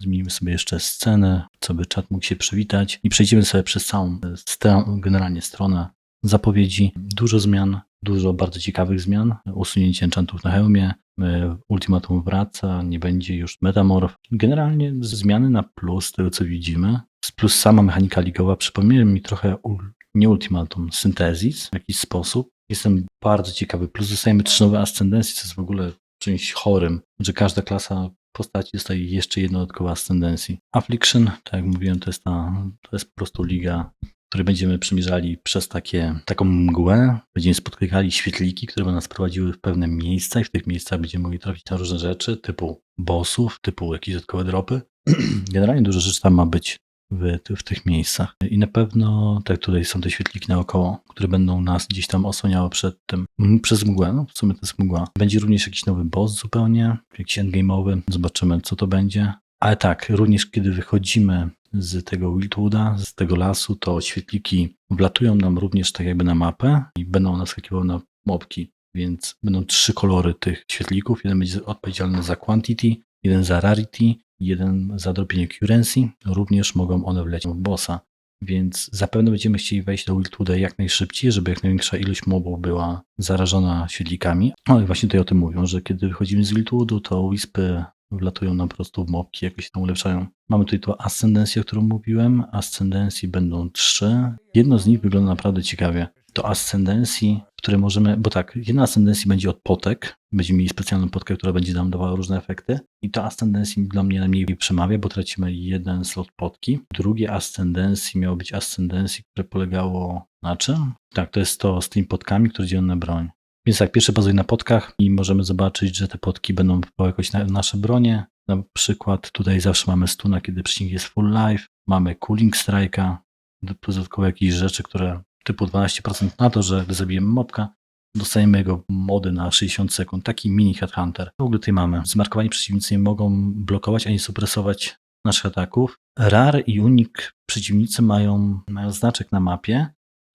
Zmienimy sobie jeszcze scenę, co by czat mógł się przywitać i przejdziemy sobie przez całą e, generalnie stronę zapowiedzi. Dużo zmian, dużo bardzo ciekawych zmian. Usunięcie enchantów na hełmie, e, ultimatum wraca, nie będzie już metamorf. Generalnie zmiany na plus tego co widzimy. Plus sama mechanika ligowa przypomina mi trochę nie ultimatum, syntezis w jakiś sposób. Jestem bardzo ciekawy. Plus dostajemy trzy nowe ascendencje, co jest w ogóle czymś chorym, że każda klasa postaci dostaje jeszcze jedną dodatkową ascendencji. Affliction, tak jak mówiłem, to jest, ta, to jest po prostu liga, w której będziemy przemierzali przez takie, taką mgłę, będziemy spotykali świetliki, które będą nas prowadziły w pewne miejsca i w tych miejscach będziemy mogli trafić na różne rzeczy, typu bossów, typu jakieś dodatkowe dropy. Generalnie dużo rzeczy tam ma być w, w tych miejscach. I na pewno, tak tutaj są te świetliki naokoło, które będą nas gdzieś tam osłaniały przed tym, m, przez mgłę, no w sumie to jest mgła. Będzie również jakiś nowy boss zupełnie, jakiś endgame'owy, zobaczymy co to będzie. Ale tak, również kiedy wychodzimy z tego Wildwooda, z tego lasu, to świetliki wlatują nam również tak jakby na mapę i będą naskakiwały na mobki, więc będą trzy kolory tych świetlików. Jeden będzie odpowiedzialny za quantity, jeden za rarity, jeden za dropienie currency. Również mogą one wlecieć w bossa, więc zapewne będziemy chcieli wejść do Wildwooda jak najszybciej, żeby jak największa ilość mobów była zarażona świetlikami. No i właśnie tutaj o tym mówią, że kiedy wychodzimy z Wildwoodu, to wispy wlatują nam po prostu w mobki, jakoś tam ulepszają. Mamy tutaj tą ascendencję, o którą mówiłem. Ascendencji będą trzy. Jedno z nich wygląda naprawdę ciekawie. To ascendencji, które możemy, bo tak, jedna ascendencji będzie od potek. Będziemy mieli specjalną potkę, która będzie nam dawała różne efekty. I to ascendencji dla mnie najmniej przemawia, bo tracimy jeden slot potki. Drugie ascendencji miało być ascendencji, które polegało na czym? Tak, to jest to z tymi potkami, które dzielą na broń. Więc tak, pierwsze bazuje na potkach i możemy zobaczyć, że te potki będą jakoś na nasze bronie. Na przykład tutaj zawsze mamy stuna, kiedy przeciwnik jest full life. Mamy cooling strike'a, dodatkowo jakieś rzeczy, które typu 12% na to, że gdy zabijemy mobka, dostajemy jego mody na 60 sekund. Taki mini headhunter. W ogóle tutaj mamy. Zmarkowani przeciwnicy nie mogą blokować ani supresować naszych ataków. Rar i unik przeciwnicy mają, mają znaczek na mapie,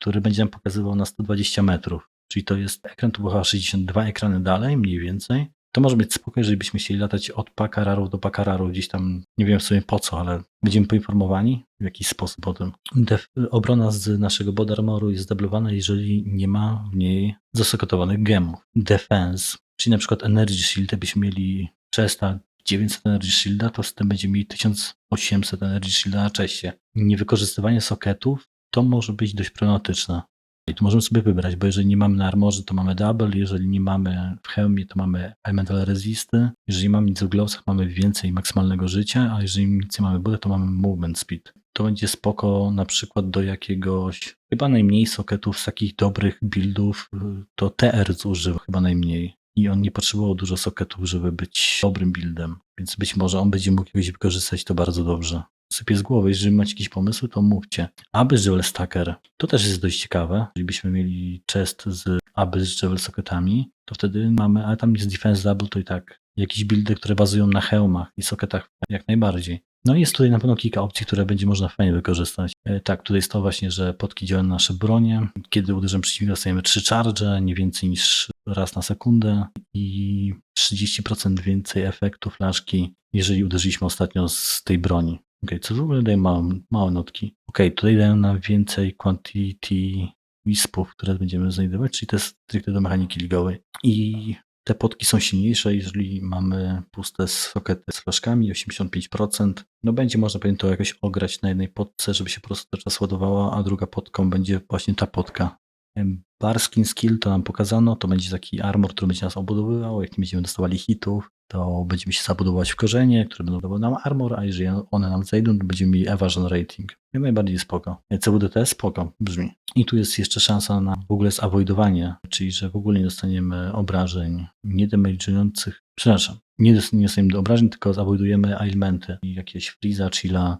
który będzie nam pokazywał na 120 metrów. Czyli to jest ekran, tu chyba 62 ekrany dalej, mniej więcej. To może być spoko, jeżeli byśmy chcieli latać od pakararów do pakararów, gdzieś tam, nie wiem w sumie po co, ale będziemy poinformowani w jakiś sposób o tym. Def obrona z naszego bod armoru jest zdeblowana, jeżeli nie ma w niej zasokotowanych gemów. Defense, czyli na przykład Energy Shield, byśmy mieli Chesta 900 Energy Shielda, to z tym będziemy mieli 1800 Energy Shielda na czeście. Niewykorzystywanie soketów to może być dość problematyczne. I tu możemy sobie wybrać, bo jeżeli nie mamy na armorze, to mamy double, jeżeli nie mamy w hełmie, to mamy elemental resisty, jeżeli mamy nic w glowsach, mamy więcej maksymalnego życia, a jeżeli nic nie mamy budę, to mamy movement speed. To będzie spoko na przykład do jakiegoś, chyba najmniej soketów z takich dobrych buildów, to TR zużywa chyba najmniej. I on nie potrzebował dużo soketów, żeby być dobrym buildem, więc być może on będzie mógł jakoś wykorzystać to bardzo dobrze sypie z głowy. Jeżeli macie jakieś pomysły, to mówcie. Abyss Jewel Stacker, to też jest dość ciekawe. Jeżeli byśmy mieli chest z Abyss Jewel Socketami, to wtedy mamy, ale tam jest Defense Double, to i tak jakieś buildy, które bazują na hełmach i socketach jak najbardziej. No i jest tutaj na pewno kilka opcji, które będzie można fajnie wykorzystać. E, tak, tutaj jest to właśnie, że potki działają na nasze bronie. Kiedy uderzamy przeciwnika, dostajemy 3 charge, nie więcej niż raz na sekundę i 30% więcej efektu flaszki, jeżeli uderzyliśmy ostatnio z tej broni. Ok, co w ogóle daje małe, małe notki. Ok, tutaj dają nam więcej quantity wispów, które będziemy znajdować, czyli to jest stricte do mechaniki ligowej. I te potki są silniejsze, jeżeli mamy puste sokety z flaszkami, 85%. No będzie można pewnie to jakoś ograć na jednej potce, żeby się po prostu cały czas ładowała, a druga potką będzie właśnie ta potka. Barskin Skill to nam pokazano, to będzie taki armor, który będzie nas obudowywał, jak nie będziemy dostawali hitów, to będziemy się zabudować w korzenie, które będą dawały nam armor, a jeżeli one nam zejdą, to będziemy mieli evasion rating. Jak najbardziej spoko. CWDT spoko brzmi. I tu jest jeszcze szansa na w ogóle zavoidowanie, czyli że w ogóle nie dostaniemy obrażeń niedamage'ujących, przepraszam, nie dostaniemy do obrażeń, tylko zavoidujemy elementy, jakieś freeza, chilla,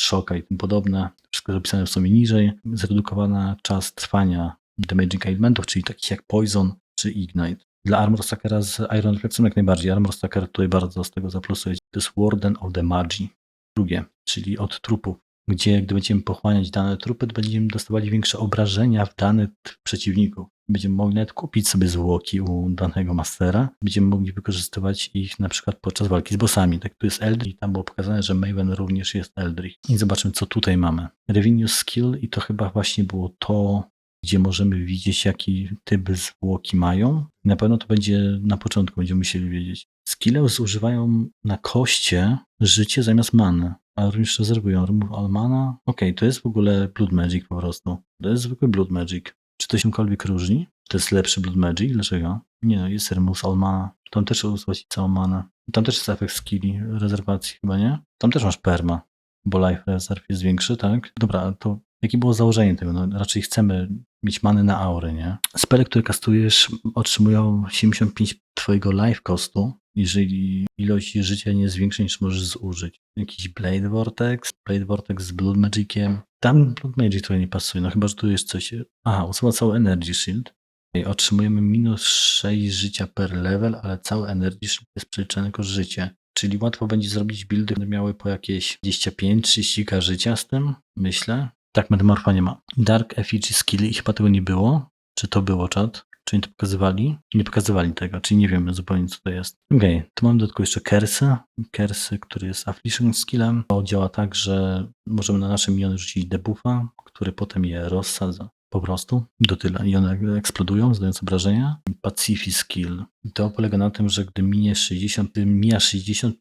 szoka i tym podobne. Wszystko zapisane w sumie niżej. Zredukowana czas trwania damaging elementów, czyli takich jak Poison czy Ignite. Dla Armor Stackera z Iron Reflexem jak najbardziej. Armor Stacker tutaj bardzo z tego zaplusuje. To jest Warden of the Magi. Drugie, czyli od trupów, gdzie gdy będziemy pochłaniać dane trupy, to będziemy dostawali większe obrażenia w danych przeciwników. Będziemy mogli nawet kupić sobie zwłoki u danego mastera. Będziemy mogli wykorzystywać ich na przykład podczas walki z bossami. Tak tu jest Eldritch tam było pokazane, że Maven również jest Eldritch. I zobaczymy, co tutaj mamy. Revenue Skill i to chyba właśnie było to, gdzie możemy widzieć, jaki typ zwłoki mają. Na pewno to będzie na początku, będziemy musieli wiedzieć. Skille zużywają na koście życie zamiast many, a również rezerwują. Remove all mana. Okej, to jest w ogóle Blood Magic po prostu. To jest zwykły Blood Magic. Czy to się czymkolwiek różni? To jest lepszy Blood Magic? Dlaczego? Nie no, jest Remove all mana. Tam też usuwać całą manę. Tam też jest efekt skilli, rezerwacji chyba, nie? Tam też masz perma, bo life reserve jest większy, tak? Dobra, to jakie było założenie tego? No, raczej chcemy mieć many na aury, nie? Spele, które kastujesz, otrzymują 75 twojego life costu, jeżeli ilość życia nie jest większa niż możesz zużyć. Jakiś Blade Vortex, Blade Vortex z Blood Magiciem. Tam Blood Magic trochę nie pasuje, no chyba, że tu jest coś... Aha, usuwa cały Energy Shield. I Otrzymujemy minus 6 życia per level, ale cały Energy Shield jest przeliczany jako życie. Czyli łatwo będzie zrobić buildy, które miały po jakieś 25-30k życia z tym, myślę. Tak, metamorfa nie ma. Dark Effigy Skill i chyba tego nie było. Czy to było czat? Czy oni to pokazywali? Nie pokazywali tego, czyli nie wiemy zupełnie co to jest. Okej, tu mam dodatkowo jeszcze Kersy. Kersy, który jest Affliction Skillem. To działa tak, że możemy na nasze miniony rzucić debuffa, który potem je rozsadza. Po prostu do tyle. I one eksplodują, zdając obrażenia. Pacify Skill. To polega na tym, że gdy minie 60, gdy mija 60%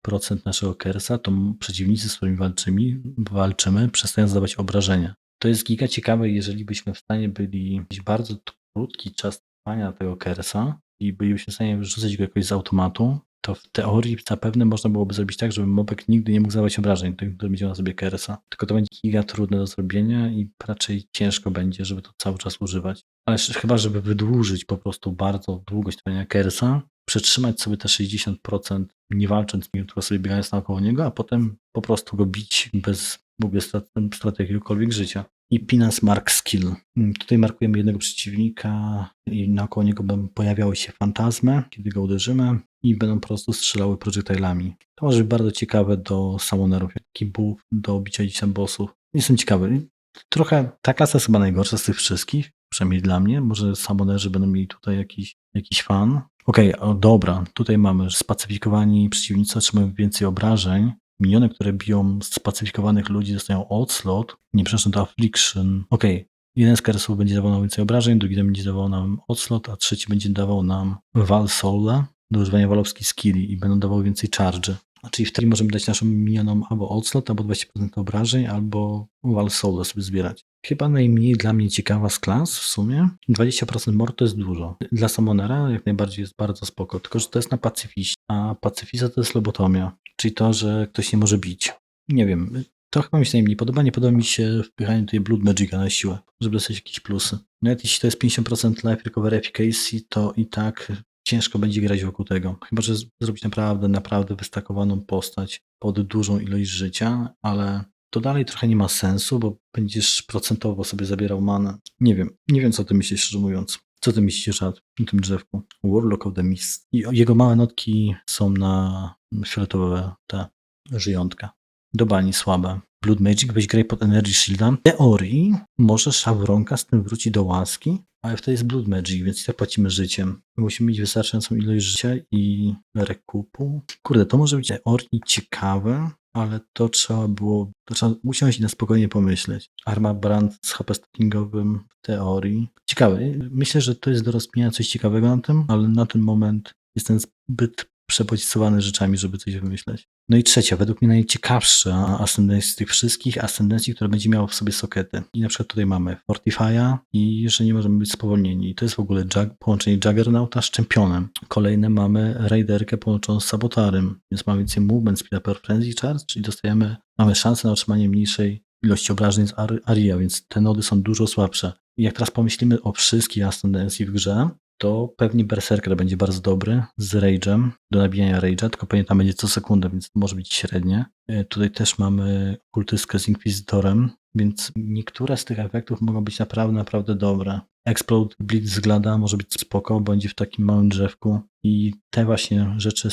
naszego Kersa, to przeciwnicy, z którymi walczymy, walczymy przestają zadawać obrażenia. To jest giga ciekawe, jeżeli byśmy w stanie byli mieć bardzo krótki czas trwania tego Kersa i bylibyśmy w stanie wyrzucać go jakoś z automatu, to w teorii zapewne można byłoby zrobić tak, żeby mobek nigdy nie mógł zadawać obrażeń, który będzie na sobie Kersa. Tylko to będzie giga trudne do zrobienia i raczej ciężko będzie, żeby to cały czas używać. Ale chyba, żeby wydłużyć po prostu bardzo długość trwania Kersa, przetrzymać sobie te 60% nie walcząc, tylko sobie biegając naokoło niego, a potem po prostu go bić bez w ogóle strat- straty jakiegokolwiek życia. I Pinas Mark Skill. Mm, Tutaj markujemy jednego przeciwnika i naokoło niego będą pojawiały się fantazmy, kiedy go uderzymy i będą po prostu strzelały projektilami. To może być bardzo ciekawe do summonerów, jak taki buff do bicia tam bossów. Jestem ciekawy. Trochę ta klasa jest chyba najgorsza z tych wszystkich, przynajmniej dla mnie. Może summonerzy będą mieli tutaj jakiś, jakiś fan. Okej, o dobra, tutaj mamy spacyfikowani przeciwnicy otrzymują więcej obrażeń. Miniony, które biją spacyfikowanych ludzi dostają Onslaught, nie przepraszam, to Affliction. Okej, jeden z kersów będzie dawał nam więcej obrażeń, drugi będzie dawał nam Onslaught, a trzeci będzie dawał nam Val Soula do używania walowskich skilli i będą dawały więcej charge. Czyli wtedy możemy dać naszym minionom albo Onslaught, albo 20% obrażeń, albo Val Soula sobie zbierać. Chyba najmniej dla mnie ciekawa z klas w sumie. 20% more to jest dużo. Dla Summonera jak najbardziej jest bardzo spoko, tylko że to jest na pacyfiści, a pacyfista to jest lobotomia, czyli to, że ktoś nie może bić. Nie wiem, to chyba mi się najmniej podoba. Nie podoba mi się wpychanie tutaj Blood Magica na siłę, żeby dostać jakieś plusy. Nawet jeśli to jest 50% life recovery efficacy, to i tak ciężko będzie grać wokół tego. Chyba, że zrobić naprawdę, naprawdę wystakowaną postać pod dużą ilość życia, ale to dalej trochę nie ma sensu, bo będziesz procentowo sobie zabierał manę. Nie wiem, nie wiem co o tym myślisz, szczerze mówiąc. Co ty myślisz, Szat, na tym drzewku? Warlock of the Mist. I jego małe notki są na fioletowe te żyjątka. Do bani słabe. Blood Magic, weź graj pod Energy Shielda. W teorii może Szawronka z tym wróci do łaski, ale wtedy jest Blood Magic, więc i tak płacimy życiem. Musimy mieć wystarczającą ilość życia i rekupu. Kurde, to może być teorii ciekawe, ale to trzeba było, to trzeba usiąść i na spokojnie pomyśleć. Arma Brand z HP stackingowym w teorii. Ciekawe. Myślę, że to jest do rozkminienia coś ciekawego na tym, ale na ten moment jestem zbyt przebodźcowany rzeczami, żeby coś wymyśleć. No i trzecia, według mnie najciekawsza ascendencja z tych wszystkich ascendencji, która będzie miała w sobie sokety. I na przykład tutaj mamy Fortify'a i że nie możemy być spowolnieni. To jest w ogóle jag, połączenie Juggernauta z Czempionem. Kolejne mamy Raiderkę połączoną z Sabotarem, więc mamy więcej movement, speed per frenzy charge, czyli dostajemy, mamy szansę na otrzymanie mniejszej ilości obrażeń z Ar- Aria, więc te nody są dużo słabsze. I jak teraz pomyślimy o wszystkich ascendencji w grze, to pewnie Berserker będzie bardzo dobry z Rage'em, do nabijania Rage'a, tylko pewnie tam będzie co sekundę, więc może być średnie. E, Tutaj też mamy kultystkę z Inkwizytorem, więc niektóre z tych efektów mogą być naprawdę, naprawdę dobre. Explode Blitz z Glada może być spoko, będzie w takim małym drzewku i te właśnie rzeczy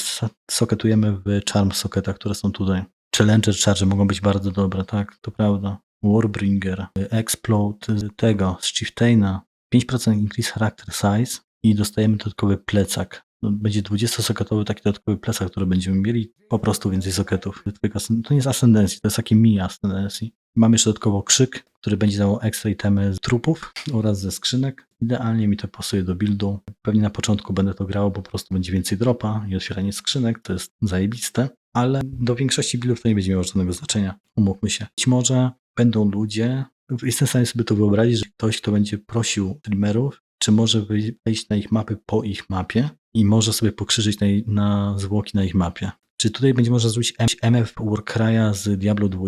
soketujemy w Charm Socketach, które są tutaj. Challenger Charge mogą być bardzo dobre, tak, to prawda. Warbringer, Explode tego, z Chieftaina, 5% increase character size i dostajemy dodatkowy plecak. No, Będzie 20-soketowy taki dodatkowy plecak, który będziemy mieli, po prostu więcej soketów. To nie jest ascendencji, to jest taki mini ascendencji. Mamy jeszcze dodatkowo krzyk, który będzie dawał ekstra itemy z trupów oraz ze skrzynek. Idealnie mi to pasuje do buildu. Pewnie na początku będę to grał, bo po prostu będzie więcej dropa i otwieranie skrzynek, to jest zajebiste. Ale do większości buildów to nie będzie miało żadnego znaczenia. Umówmy się. Być może będą ludzie, jestem w stanie sobie to wyobrazić, że ktoś, kto będzie prosił streamerów, czy może wejść na ich mapy po ich mapie i może sobie pokrzyżyć na, na zwłoki na ich mapie. Czy tutaj będzie można zrobić MF Warcry'a z Diablo 2?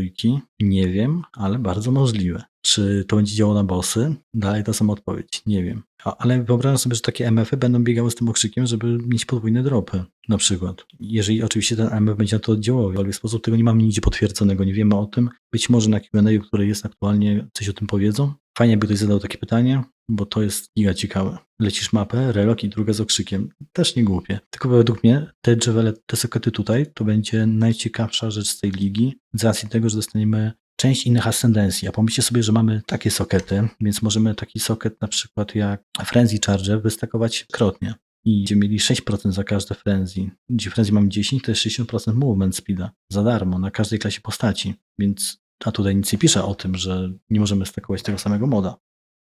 Nie wiem, ale bardzo możliwe. Czy to będzie działało na bossy? Dalej ta sama odpowiedź. Nie wiem. Ale wyobrażam sobie, że takie MF-y będą biegały z tym okrzykiem, żeby mieć podwójne dropy. Na przykład. Jeżeli oczywiście ten MF będzie na to oddziaływał w jakikolwiek sposób, tego nie mamy nigdzie potwierdzonego, nie wiemy o tym. Być może na Q&A, które jest aktualnie, coś o tym powiedzą. Fajnie, jakby ktoś zadał takie pytanie, bo to jest giga ciekawe. Lecisz mapę, relok i druga z okrzykiem. Też nie głupie. Tylko według mnie te drzewele, te sokety tutaj, to będzie najciekawsza rzecz z tej ligi, z racji tego, że dostaniemy część innych ascendencji. A pomyślcie sobie, że mamy takie sokety, więc możemy taki soket na przykład jak Frenzy Charger wystakować krotnie. I będziemy mieli 6% za każde frenzy. Gdzie frenzy mamy 10, to jest 60% movement speeda. Za darmo, na każdej klasie postaci. Więc, a tutaj nic nie pisze o tym, że nie możemy stakować tego samego moda.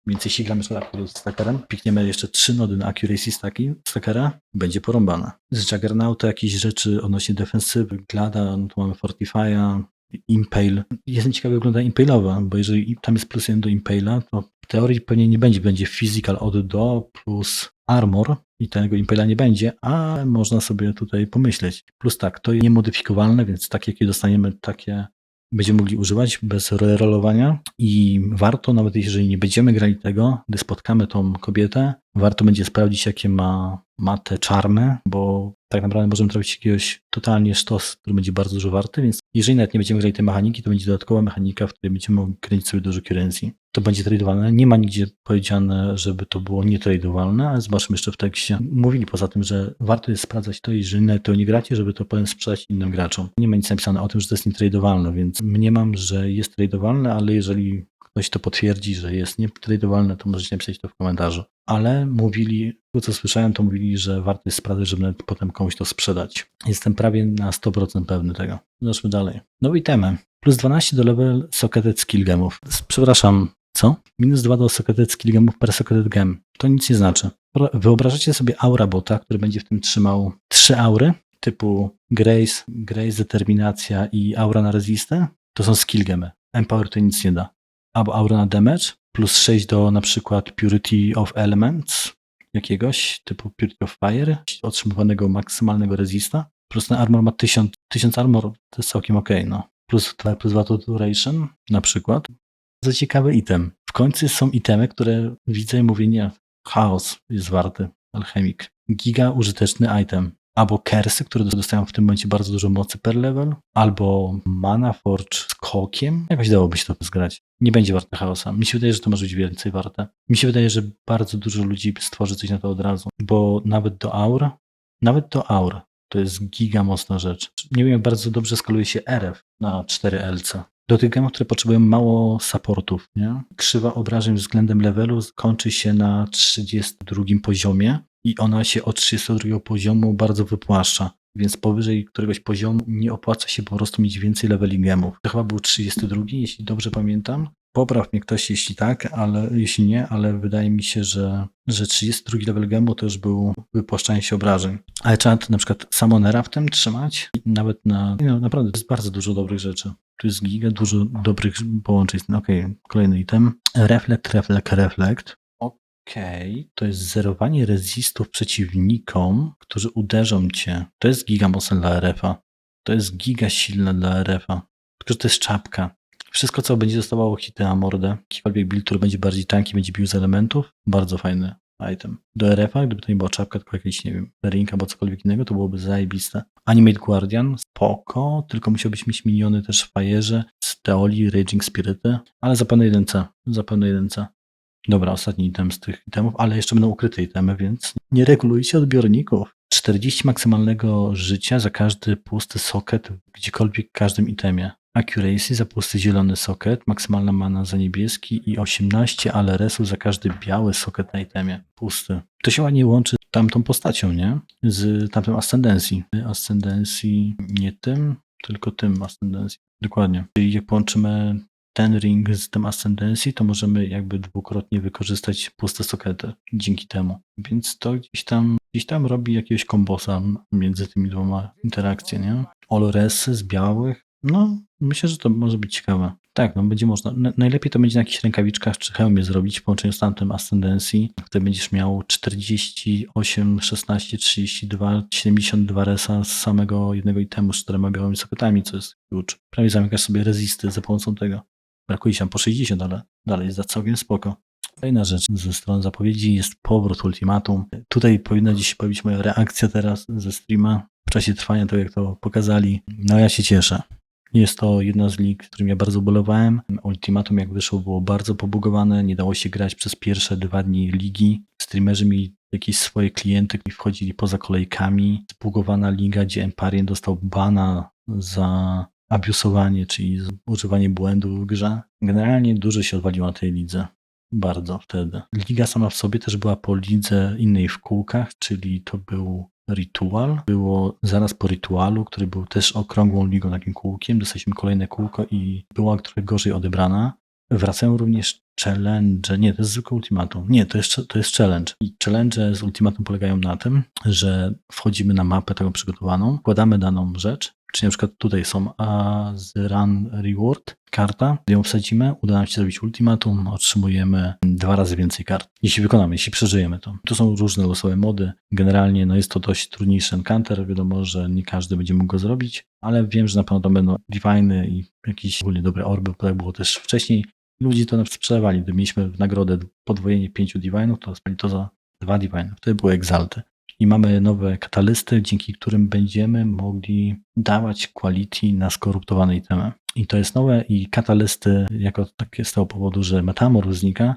Więc jeśli gramy jeszcze Accuracy Stackerem, pikniemy jeszcze trzy nody na Accuracy stacki, Stackera, będzie porąbane. Z Juggernauta jakieś rzeczy odnośnie defensywy, Glada, no tu mamy Fortify'a, Impale. Jestem ciekawy, wygląda Impale'owa, bo jeżeli tam jest plus jeden do Impale'a, to w teorii pewnie nie będzie, będzie physical od do plus armor i tego Impale'a nie będzie, a można sobie tutaj pomyśleć. Plus tak, to jest niemodyfikowalne, więc takie, jakie dostaniemy, takie będziemy mogli używać bez rerollowania i warto, nawet jeżeli nie będziemy grali tego, gdy spotkamy tą kobietę, warto będzie sprawdzić, jakie ma, ma te czarmy, bo tak naprawdę możemy trafić jakiegoś totalnie sztos, który będzie bardzo dużo warty, więc jeżeli nawet nie będziemy grali tej mechaniki, to będzie dodatkowa mechanika, w której będziemy mogli kręcić sobie dużo currency. To będzie tradowalne. Nie ma nigdzie powiedziane, żeby to było nietradowalne, ale zobaczmy jeszcze w tekście. Mówili poza tym, że warto jest sprawdzać to, jeżeli nawet to nie gracie, żeby to potem sprzedać innym graczom. Nie ma nic napisane o tym, że to jest nietradowalne, więc mniemam, że jest tradowalne, ale jeżeli ktoś to potwierdzi, że jest nietradowalne, to możecie napisać to w komentarzu. Ale mówili, to co słyszałem, to mówili, że warto jest sprawdzać, żeby potem komuś to sprzedać. Jestem prawie na 100% pewny tego. Zobaczmy dalej. Nowe itemy. Plus 12 do level socketed skill gemów. Przepraszam, co? Minus 2 do socketed skill gemów per socketed gem. To nic nie znaczy. Wyobrażacie sobie aura bota, który będzie w tym trzymał trzy aury, typu Grace, Grace, Determinacja i aura na resistę? To są skill gemy. Empower to nic nie da. Aura na damage, plus 6 do na przykład Purity of Elements jakiegoś, typu Purity of Fire, otrzymywanego maksymalnego resista. Plus ten armor ma 1000, 1000 armor, to jest całkiem ok, no. Plus, plus 2 to duration na przykład. Za ciekawy item. W końcu są itemy, które widzę i mówię, nie, chaos jest warty, alchemik. Giga użyteczny item. Albo kersy, które dostają w tym momencie bardzo dużo mocy per level, albo mana forge z kokiem. Jakoś dałoby się to zgrać. Nie będzie warte chaosa. Mi się wydaje, że to może być więcej warte. Mi się wydaje, że bardzo dużo ludzi stworzy coś na to od razu, bo nawet do aur, nawet do aur, to jest giga mocna rzecz. Nie wiem, bardzo dobrze skaluje się RF na 4LC. Do tych gemów, które potrzebują mało supportów, nie? Krzywa obrażeń względem levelu kończy się na 32 poziomie i ona się od 32 poziomu bardzo wypłaszcza. Więc powyżej któregoś poziomu nie opłaca się po prostu mieć więcej leveli gemów. To chyba był 32, jeśli dobrze pamiętam. Popraw mnie ktoś, jeśli tak, ale jeśli nie, ale wydaje mi się, że, że 32 level gemu to już był wypłaszczanie się obrażeń. Ale trzeba na przykład Summonera w tym trzymać. Nawet na. No, naprawdę, to jest bardzo dużo dobrych rzeczy. Tu jest giga dużo dobrych połączeń. Okej, okay, kolejny item. Reflect, reflect, reflect. Okej, okay. to jest zerowanie resistów przeciwnikom, którzy uderzą cię. To jest giga mocne dla RF-a. To jest giga silne dla RF-a. Tylko, że to jest czapka. Wszystko, co będzie dostawało hity na mordę, jakikolwiek build, który będzie bardziej tanki, będzie bił z elementów, bardzo fajny item. Do RF-a, gdyby to nie była czapka, tylko jakiś, nie wiem, link albo cokolwiek innego, to byłoby zajebiste. Animate Guardian, spoko, tylko musiałbyś mieć miniony też w fajerze, z Teoli, Raging Spirity, ale zapewne 1C, zapewne 1C. Dobra, ostatni item z tych itemów, ale jeszcze będą ukryte itemy, więc nie regulujcie odbiorników. 40 maksymalnego życia za każdy pusty socket gdziekolwiek w każdym itemie. accuracy za pusty zielony socket, maksymalna mana za niebieski i 18 aleresów za każdy biały socket na itemie. Pusty. To się ładnie łączy tamtą postacią, nie? Z tamtym ascendencji. Ascendencji nie tym, tylko tym ascendencji. Dokładnie. Czyli jak połączymy ten ring z tym ascendencji, to możemy jakby dwukrotnie wykorzystać puste sokety dzięki temu. Więc to gdzieś tam, gdzieś tam robi jakiegoś kombosa między tymi dwoma interakcje, nie? Olresy z białych. No, myślę, że to może być ciekawe. Tak, no będzie można. na- Najlepiej to będzie na jakichś rękawiczkach czy hełmie zrobić w połączeniu z tamtym ascendencji. Wtedy będziesz miał 48, 16, 32, 72 resa z samego jednego itemu z czterema białymi soketami, co jest klucz. Prawie zamykasz sobie rezisty za pomocą tego. Brakuje tam po 60, ale dalej jest za całkiem spoko. Kolejna rzecz ze strony zapowiedzi jest powrót ultimatum. Tutaj powinna dziś się pojawić moja reakcja teraz ze streama w czasie trwania tego, jak to pokazali. No ja się cieszę. Jest to jedna z lig, którym ja bardzo bolowałem. Ultimatum jak wyszło było bardzo pobugowane, nie dało się grać przez pierwsze dwa dni ligi. Streamerzy mieli jakieś swoje klienty i wchodzili poza kolejkami. Zbugowana liga, gdzie Emparian dostał bana za abusowanie, czyli używanie błędów w grze. Generalnie dużo się odwaliło na tej lidze. Bardzo wtedy. Liga sama w sobie też była po lidze innej w kółkach, czyli to był Ritual. Było zaraz po Ritualu, który był też okrągłą ligą, takim kółkiem. Dostaliśmy kolejne kółko i była trochę gorzej odebrana. Wracają również challenge. Nie, to jest zwykły ultimatum. Nie, to jest, to jest challenge. I challenge z ultimatum polegają na tym, że wchodzimy na mapę taką przygotowaną, wkładamy daną rzecz, czyli na przykład tutaj są z Run Reward karta, gdy ją wsadzimy, uda nam się zrobić ultimatum, otrzymujemy dwa razy więcej kart. Jeśli wykonamy, jeśli przeżyjemy to. Tu są różne losowe mody. Generalnie no jest to dość trudniejszy encounter. Wiadomo, że nie każdy będzie mógł go zrobić, ale wiem, że na pewno to będą diviny i jakieś ogólnie dobre orby, bo tak było też wcześniej. Ludzie to na przykład sprzedawali. Gdy mieliśmy w nagrodę podwojenie pięciu divinów, to spali to za dwa diviny. Wtedy były exalty. I mamy nowe katalysty, dzięki którym będziemy mogli dawać quality na skoruptowane itemy. I to jest nowe i katalysty, jako takie z tego powodu, że metamorf znika,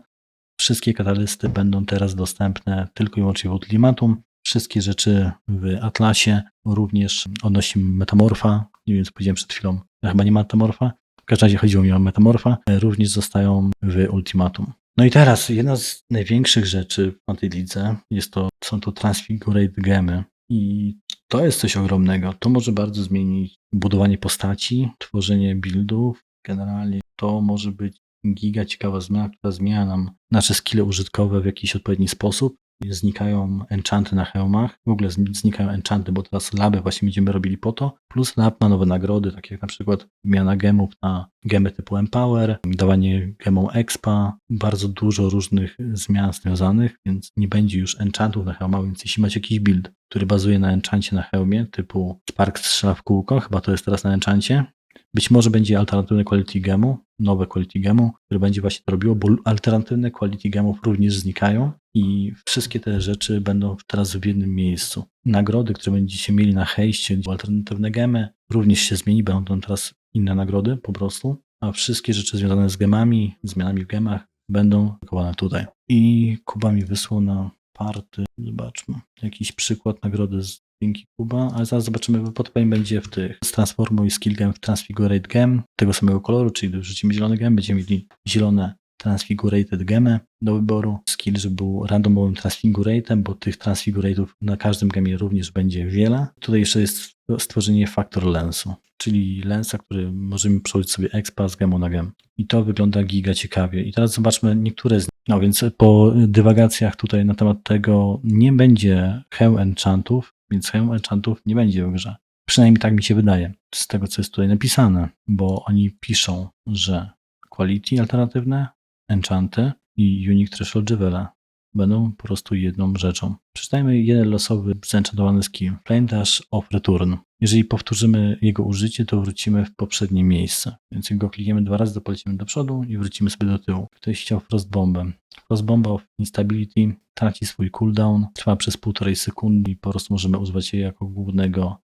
wszystkie katalysty będą teraz dostępne tylko i wyłącznie w Ultimatum. Wszystkie rzeczy w Atlasie, również odnośnie metamorfa, nie wiem co powiedziałem przed chwilą, chyba nie ma metamorfa, w każdym razie chodziło mi o metamorfa, również zostają w Ultimatum. No i teraz jedna z największych rzeczy na tej lidze jest to, są to Transfigurate Gemy. I to jest coś ogromnego. To może bardzo zmienić budowanie postaci, tworzenie buildów. Generalnie to może być giga ciekawa zmiana, która zmienia nam nasze skille użytkowe w jakiś odpowiedni sposób. Znikają enchanty na hełmach, w ogóle zni- znikają enchanty, bo teraz laby właśnie będziemy robili po to, plus lab ma nowe nagrody, takie jak na przykład wymiana gemów na gemy typu Empower, dawanie gemom expa, bardzo dużo różnych zmian związanych, więc nie będzie już enchantów na hełmach, więc jeśli macie jakiś build, który bazuje na enchancie na hełmie, typu Spark strzela w kółko, chyba to jest teraz na enchancie, być może będzie alternatywne quality gemu, nowe quality gemu, które będzie właśnie to robiło, bo alternatywne quality gemów również znikają i wszystkie te rzeczy będą teraz w jednym miejscu. Nagrody, które będziecie mieli na hejście, alternatywne gemy, również się zmieni, będą teraz inne nagrody po prostu, a wszystkie rzeczy związane z gemami, zmianami w gemach będą pakowane tutaj. I Kuba mi wysłał na party, zobaczmy, jakiś przykład nagrody z Dzięki Kuba, ale zaraz zobaczymy, bo potem będzie w tych transformuj skill gem w transfigurate gem tego samego koloru, czyli gdy wrzucimy zielony gem, będziemy mieli zielone transfigurated gemy do wyboru. Skill, żeby był randomowym transfiguratem, bo tych transfiguratów na każdym gemie również będzie wiele. Tutaj jeszcze jest stworzenie factor lensu, czyli lensa, który możemy przełożyć sobie expa z gemu na gem. I to wygląda giga ciekawie. I teraz zobaczmy niektóre z nich. No więc po dywagacjach tutaj na temat tego nie będzie heł enchantów, więc heł enchantów nie będzie w grze. Przynajmniej tak mi się wydaje, z tego co jest tutaj napisane, bo oni piszą, że quality alternatywne, enchanty i unique jewele będą po prostu jedną rzeczą. Przeczytajmy jeden losowy zenchantowany skill. Flame Dash of Return. Jeżeli powtórzymy jego użycie, to wrócimy w poprzednie miejsce. Więc jak go klikniemy dwa razy, to polecimy do przodu i wrócimy sobie do tyłu. Ktoś chciał Frost Bombę. Frost Bomba of Instability traci swój cooldown, trwa przez półtorej sekundy i po prostu możemy używać jej jako głównego,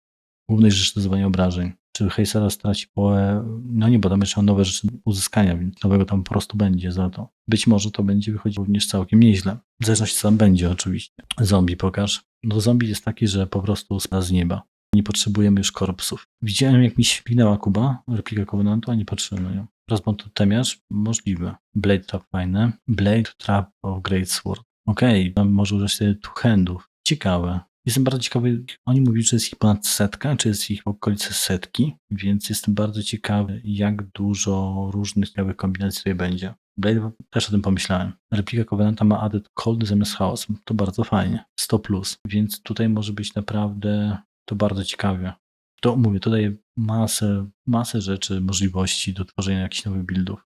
głównej rzeczy do obrażeń. Czy Hejsera straci połę? No nie, bo tam jeszcze nowe rzeczy uzyskania, więc nowego tam po prostu będzie za to. Być może to będzie wychodziło również całkiem nieźle. W zależności co tam będzie oczywiście. Zombie pokaż. No zombie jest taki, że po prostu spada z nieba. Nie potrzebujemy już korpsów. Widziałem, jak mi śpinęła Kuba, replika Covenantu, a nie patrzyłem na nią. Rozmontu temiarz? Możliwe. Blade Trap fajne. Blade Trap of Great Sword. Okej, okay, może użyć sobie tu handów. Ciekawe. Jestem bardzo ciekawy, oni mówili, że jest ich ponad setka, czy jest ich w okolicy setki, więc jestem bardzo ciekawy, jak dużo różnych ciekawych kombinacji tutaj będzie. Blade też o tym pomyślałem. Replika Covenanta ma added cold zamiast chaos. To bardzo fajnie. 100 plus. Więc tutaj może być naprawdę to bardzo ciekawie. To mówię, to daje masę, masę rzeczy, możliwości do tworzenia jakichś nowych buildów.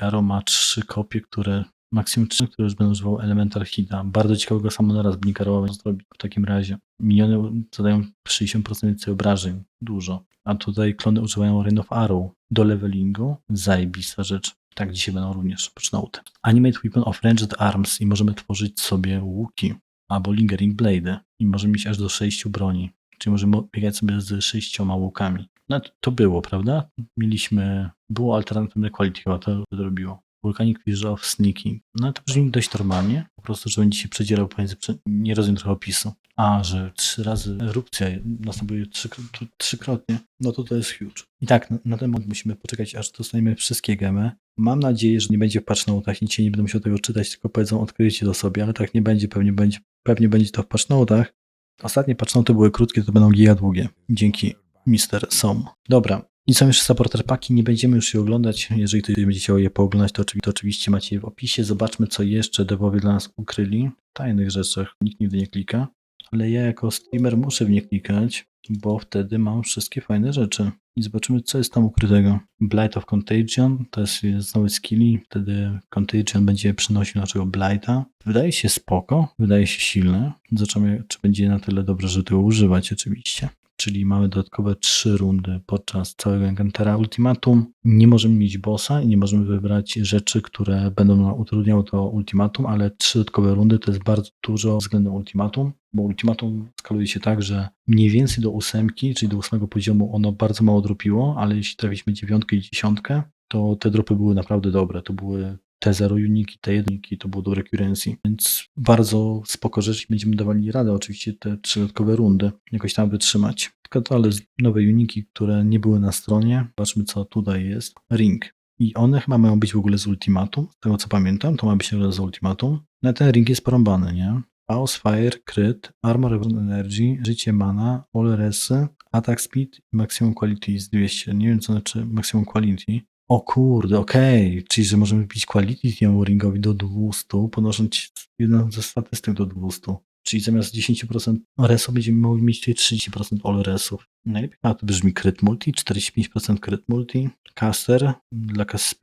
Arrow ma trzy kopie, które maksimum trzy, które już będą używały Elemental Hita. Bardzo ciekawego Summonera z Blink Arrowa zrobić w takim razie. Miniony zadają 60% więcej obrażeń. Dużo. A tutaj klony używają Rain of Arrow do levelingu. Zajebista rzecz. Tak dzisiaj będą również note. Animate Weapon of Ranged Arms i możemy tworzyć sobie łuki albo Lingering Blade i możemy mieć aż do sześciu broni. Czyli możemy biegać sobie z sześcioma łukami. No to było, prawda? Mieliśmy, było alternatywne quality, chyba to zrobiło. Volcanic Vision of Sneaking. No to brzmi dość normalnie. Po prostu, że będzie się przedzierał pomiędzy, nie rozumiem trochę opisu. A, że trzy razy erupcja następuje trzy, trzykrotnie, no to to jest huge. I tak, na, na ten moment musimy poczekać, aż dostaniemy wszystkie gemy. Mam nadzieję, że nie będzie w patchnotach i dzisiaj nie będę musiał tego czytać, tylko powiedzą odkryjcie to sobie, ale tak nie będzie, pewnie będzie, pewnie będzie to w patchnotach. Ostatnie patchnoty były krótkie, to będą giga długie. Dzięki Mister Som. Dobra, i są jeszcze supporter paki, nie będziemy już je oglądać. Jeżeli ktoś będzie chciał je pooglądać, to oczywiście, to oczywiście macie je w opisie. Zobaczmy, co jeszcze devowie dla nas ukryli. W tajnych rzeczach nikt nigdy nie klika, ale ja jako streamer muszę w nie klikać, bo wtedy mam wszystkie fajne rzeczy. I zobaczymy, co jest tam ukrytego. Blight of Contagion, to jest znowu skilli, wtedy Contagion będzie przynosił naszego Blighta. Wydaje się spoko, wydaje się silne. Zobaczymy, czy będzie na tyle dobrze, że tego używać oczywiście czyli mamy dodatkowe trzy rundy podczas całego Encantera Ultimatum. Nie możemy mieć bossa i nie możemy wybrać rzeczy, które będą nam utrudniały to Ultimatum, ale trzy dodatkowe rundy to jest bardzo dużo względem Ultimatum, bo Ultimatum skaluje się tak, że mniej więcej do ósemki, czyli do ósmego poziomu ono bardzo mało dropiło, ale jeśli trafiliśmy dziewiątkę i dziesiątkę, to te dropy były naprawdę dobre. To były T0 uniki, T1 to było do recurrency, więc bardzo spoko rzecz będziemy dawali radę oczywiście te trzy dodatkowe rundy jakoś tam wytrzymać. Ale nowe uniki, które nie były na stronie, zobaczmy co tutaj jest. Ring. I one chyba mają być w ogóle z ultimatum, z tego co pamiętam, to ma być z ultimatum. No ten ring jest porąbany, nie? Chaos, Fire, Crit, Armor Energy, Życie Mana, All Resy, Attack Speed i Maximum Quality jest 200. Nie wiem co znaczy Maximum Quality. O kurde, okej, okay. czyli że możemy wbić quality temu ringowi do 200, podnosząc jedną ze statystyk do 200. Czyli zamiast 10% resu będziemy mogli mieć tutaj 30% all resów. Najlepiej a to brzmi crit multi, 45% crit multi, caster dla cast.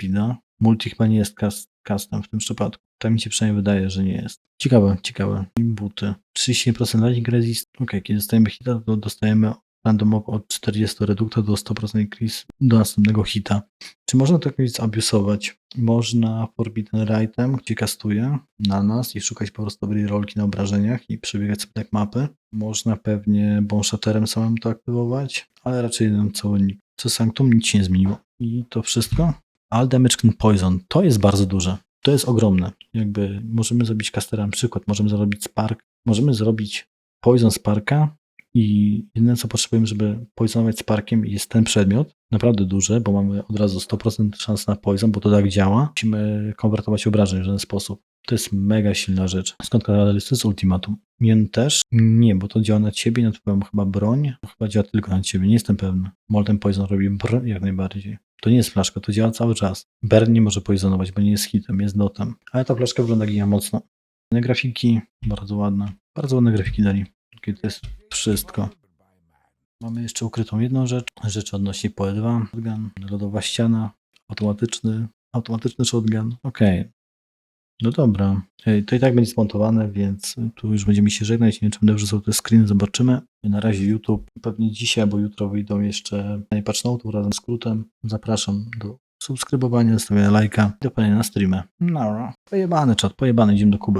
Multi chyba nie jest cast, castem w tym przypadku. Tak mi się przynajmniej wydaje, że nie jest. Ciekawe, ciekawe. Buty. 30% lightning resist. Ok, kiedy dostajemy hita, to dostajemy randomowo od 40 redukta do 100% increase do następnego hita. Czy można to jakoś zabiusować? Można Forbidden Rightem, gdzie kastuje na nas i szukać po prostu dobrej rolki na obrażeniach i przebiegać sobie tak mapy. Można pewnie Bonshatterem samym to aktywować, ale raczej jeden całonik. Co Sanctum nic się nie zmieniło. I to wszystko. All Damage and Poison. To jest bardzo duże. To jest ogromne. Jakby możemy zrobić casterem przykład, możemy zrobić Spark, możemy zrobić Poison Sparka i jedyne co potrzebujemy, żeby poisonować Sparkiem jest ten przedmiot, naprawdę duży, bo mamy od razu 100% szans na poison, bo to tak działa. Musimy konwertować obrażeń w żaden sposób. To jest mega silna rzecz. Skąd katalisty z ultimatum? Mien też? Nie, bo to działa na ciebie, na twoją chyba broń. Chyba działa tylko na ciebie, nie jestem pewny. Molten Poison robi brr jak najbardziej. To nie jest flaszka, to działa cały czas. Bern nie może poisonować, bo nie jest hitem, jest dotem. Ale ta flaszka wygląda giga mocno. Grafiki bardzo ładne. Bardzo ładne grafiki dali. To jest wszystko. Mamy jeszcze ukrytą jedną rzecz, rzecz odnośnie PoE2, shotgun, lodowa ściana, automatyczny, automatyczny shotgun, okej. Okay. No dobra, to i tak będzie smontowane, więc tu już będziemy się żegnać. Nie wiem, czy będę wrzucał te screeny, zobaczymy. Na razie YouTube, pewnie dzisiaj albo jutro wyjdą jeszcze patchnote'u razem z skrótem. Zapraszam do subskrybowania, zostawiania lajka, do na streamę. No, pojebany czat, pojebany, idziemy do Kuby.